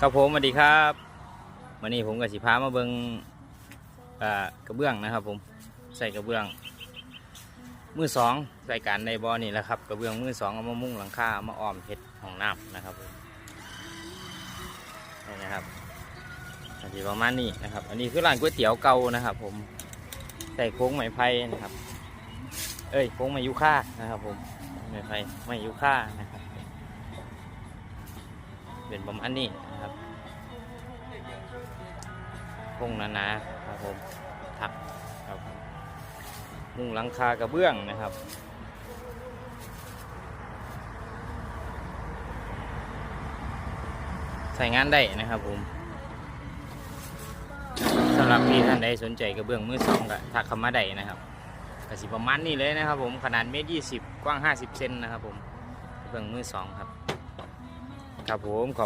ครับผมสวัสดีครับวันนี้ผมกับสิพามาเบิงกระเบื้องนะครับ ผมใส่กระเบื้อง มือสองใส่การในบอนี่แหละครับกระเบื้องมือสองเอามามุ่งหลังคาามาอ้อมเห็ดของน้ำนะครับผมนี่นะครับอันนี้ประมาณนี้นะครับ อันนี้คือร้านก๋วยเตี๋ยวเก่านะครับ ผมใส่โค้งไม้ไผ่นะครับ เอ้ยโค้งไม้ยุค่านะครับ ผมไม้ไผ่ไม้ยุค่านะครับ เป็นประมาณนี้นะครับพงนานาครับผมถักครับมมุงหลังคากระเบื้องนะครับใส่งานได้นะครับผมสำหรับที่ท่านใดสนใจกระเบื้องมือสองก็ทักเข้ามาได้นะครับกระสิประมาณนี้เลยนะครับผมขนาดเมตรยี่สิบกว้างห้าสิบเซนนะครับผมกระเบื้องมือสองครับ ครับผมขอบ